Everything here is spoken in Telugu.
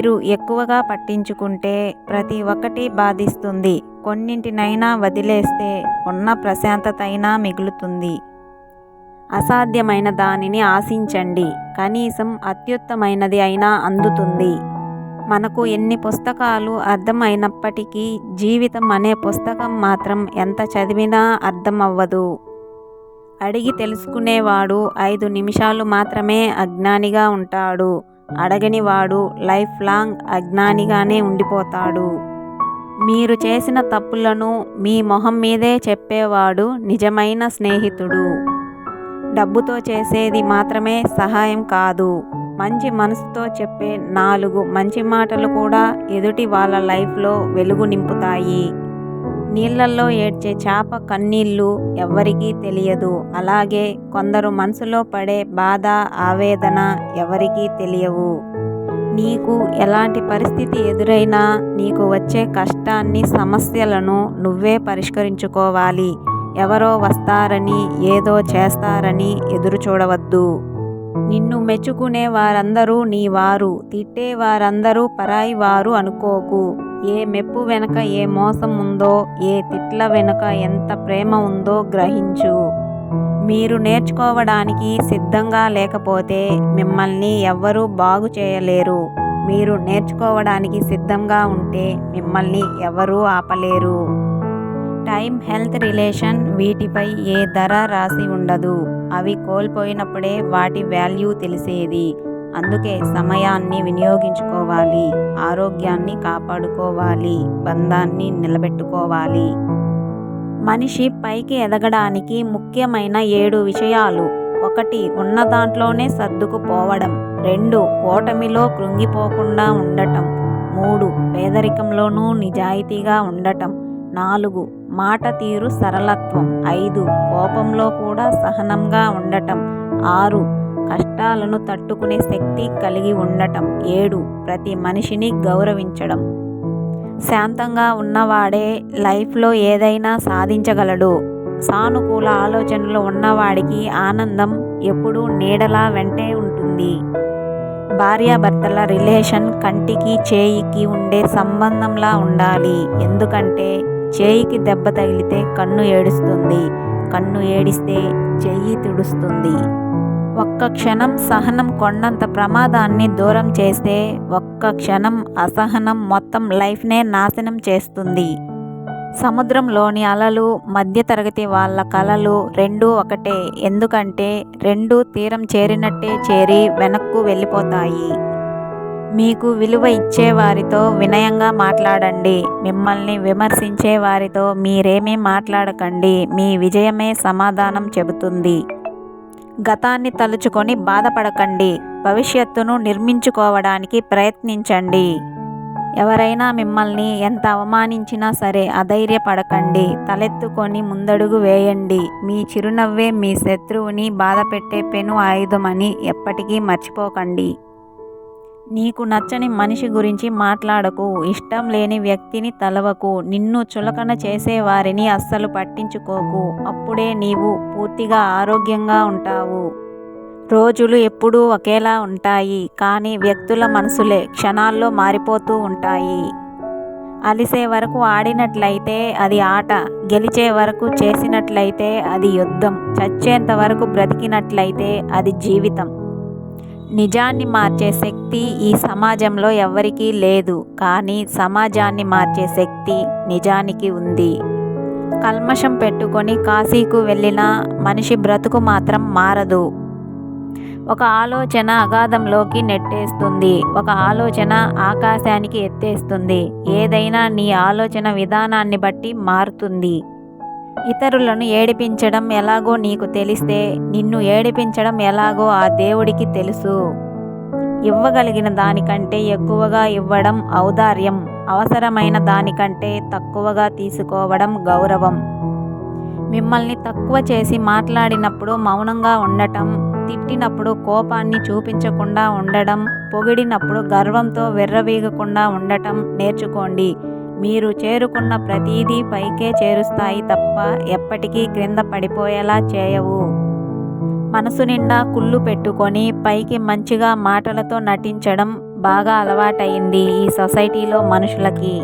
మీరు ఎక్కువగా పట్టించుకుంటే ప్రతి ఒక్కటి బాధిస్తుంది. కొన్నింటినైనా వదిలేస్తే ఉన్న ప్రశాంతత అయినా మిగులుతుంది. అసాధ్యమైన దానిని ఆశించండి. కనీసం అత్యుత్తమైనది అయినా అందుతుంది. మనకు ఎన్ని పుస్తకాలు అర్థమైనప్పటికీ జీవితం అనే పుస్తకం మాత్రం ఎంత చదివినా అర్థం అవ్వదు అడిగి తెలుసుకునేవాడు ఐదు నిమిషాలు మాత్రమే అజ్ఞానిగా ఉంటాడు. అడగనివాడు లైఫ్ లాంగ్ అజ్ఞానిగానే ఉండిపోతాడు. మీరు చేసిన తప్పులను మీ మొహం మీదే చెప్పేవాడు నిజమైన స్నేహితుడు. డబ్బుతో చేసేది మాత్రమే సహాయం కాదు. మంచి మనసుతో చెప్పే నాలుగు మంచి మాటలు కూడా ఎదుటి వాళ్ళ లైఫ్లో వెలుగు నింపుతాయి. నీళ్ళల్లో ఏడ్చే చేప కన్నీళ్ళు ఎవ్వరికీ తెలియదు. అలాగే కొందరు మనసులో పడే బాధ ఆవేదన ఎవరికీ తెలియవు. నీకు ఎలాంటి పరిస్థితి ఎదురైనా నీకు వచ్చే కష్టాన్ని సమస్యలను నువ్వే పరిష్కరించుకోవాలి. ఎవరో వస్తారని ఏదో చేస్తారని ఎదురు చూడవద్దు. నిన్ను మెచ్చుకునే వారందరూ నీ వారు తిట్టే వారందరూ పరాయి వారు అనుకోకు. ఏ మెప్పు వెనుక ఏ మోసం ఉందో ఏ తిట్ల వెనుక ఎంత ప్రేమ ఉందో గ్రహించు. మీరు నేర్చుకోవడానికి సిద్ధంగా లేకపోతే మిమ్మల్ని ఎవ్వరూ బాగు చేయలేరు. మీరు నేర్చుకోవడానికి సిద్ధంగా ఉంటే మిమ్మల్ని ఎవరూ ఆపలేరు. టైం హెల్త్ రిలేషన్ వీటిపై ఏ ధర రాసి ఉండదు. అవి కోల్పోయినప్పుడే వాటి వాల్యూ తెలిసేది. అందుకే సమయాన్ని వినియోగించుకోవాలి ఆరోగ్యాన్ని కాపాడుకోవాలి బంధాన్ని నిలబెట్టుకోవాలి. మనిషి పైకి ఎదగడానికి ముఖ్యమైన ఏడు విషయాలు. ఒకటి ఉన్న దాంట్లోనే సర్దుకుపోవడం. రెండు ఓటమిలో కృంగిపోకుండా ఉండటం. మూడు పేదరికంలోనూ నిజాయితీగా ఉండటం. నాలుగు మాట తీరు సరళత్వం. ఐదు కోపంలో కూడా సహనంగా ఉండటం. ఆరు కష్టాలను తట్టుకునే శక్తి కలిగి ఉండటం. ఏడు. ప్రతి మనిషిని గౌరవించడం. శాంతంగా ఉన్నవాడే లైఫ్లో ఏదైనా సాధించగలడు. సానుకూల ఆలోచనలు ఉన్నవాడికి ఆనందం ఎప్పుడూ నీడలా వెంటే ఉంటుంది. భార్యాభర్తల రిలేషన్ కంటికి చేయికి ఉండే సంబంధంలా ఉండాలి. ఎందుకంటే చేయికి దెబ్బ తగిలితే కన్ను ఏడుస్తుంది. కన్ను ఏడిస్తే చెయ్యి తుడుస్తుంది. ఒక్క క్షణం సహనం కొండంత ప్రమాదాన్ని దూరం చేస్తే ఒక్క క్షణం అసహనం మొత్తం లైఫ్నే నాశనం చేస్తుంది. సముద్రంలోని అలలు మధ్యతరగతి వాళ్ళ కలలు రెండూ ఒకటే. ఎందుకంటే రెండు తీరం చేరినట్టే చేరి వెనక్కు వెళ్ళిపోతాయి. మీకు విలువ ఇచ్చే వారితో వినయంగా మాట్లాడండి. మిమ్మల్ని విమర్శించే వారితో మీరేమీ మాట్లాడకండి. మీ విజయమే సమాధానం చెబుతుంది. గతాన్ని తలుచుకొని బాధపడకండి. భవిష్యత్తును నిర్మించుకోవడానికి ప్రయత్నించండి. ఎవరైనా మిమ్మల్ని ఎంత అవమానించినా సరే అధైర్యపడకండి. తలెత్తుకొని ముందడుగు వేయండి. మీ చిరునవ్వే మీ శత్రువుని బాధపెట్టే పెను ఆయుధమని ఎప్పటికీ మర్చిపోకండి. నీకు నచ్చని మనిషి గురించి మాట్లాడకు ఇష్టం లేని వ్యక్తిని తలవకు నిన్ను చులకన చేసేవారిని అస్సలు పట్టించుకోకు అప్పుడే నీవు పూర్తిగా ఆరోగ్యంగా ఉంటావు. రోజులు ఎప్పుడూ ఒకేలా ఉంటాయి కానీ వ్యక్తుల మనసులే క్షణాల్లో మారిపోతూ ఉంటాయి. అలిసే వరకు ఆడినట్లయితే అది ఆట గెలిచే వరకు చేసినట్లయితే అది యుద్ధం చచ్చేంత వరకు బ్రతికినట్లయితే అది జీవితం. నిజాన్ని మార్చే శక్తి ఈ సమాజంలో ఎవరికీ లేదు కానీ సమాజాన్ని మార్చే శక్తి నిజానికి ఉంది. కల్మషం పెట్టుకొని కాశీకు వెళ్ళిన మనిషి బ్రతుకు మాత్రం మారదు. ఒక ఆలోచన అగాధంలోకి నెట్టేస్తుంది. ఒక ఆలోచన ఆకాశానికి ఎత్తేస్తుంది. ఏదైనా నీ ఆలోచన విధానాన్ని బట్టి మారుతుంది. ఇతరులను ఏడిపించడం ఎలాగో నీకు తెలిస్తే నిన్ను ఏడిపించడం ఎలాగో ఆ దేవుడికి తెలుసు. ఇవ్వగలిగిన దానికంటే ఎక్కువగా ఇవ్వడం ఔదార్యం అవసరమైన దానికంటే తక్కువగా తీసుకోవడం గౌరవం. మిమ్మల్ని తక్కువ చేసి మాట్లాడినప్పుడు మౌనంగా ఉండటం తిట్టినప్పుడు కోపాన్ని చూపించకుండా ఉండడం పొగిడినప్పుడు గర్వంతో వెర్రవీగకుండా ఉండటం నేర్చుకోండి. మీరు చేరుకున్న ప్రతీదీ పైకే చేరుస్తాయి తప్ప ఎప్పటికీ క్రింద పడిపోయేలా చేయవు. మనసు నిండా కుళ్ళు పెట్టుకొని పైకి మంచిగా మాటలతో నటించడం బాగా అలవాటైంది ఈ సొసైటీలో మనుషులకి.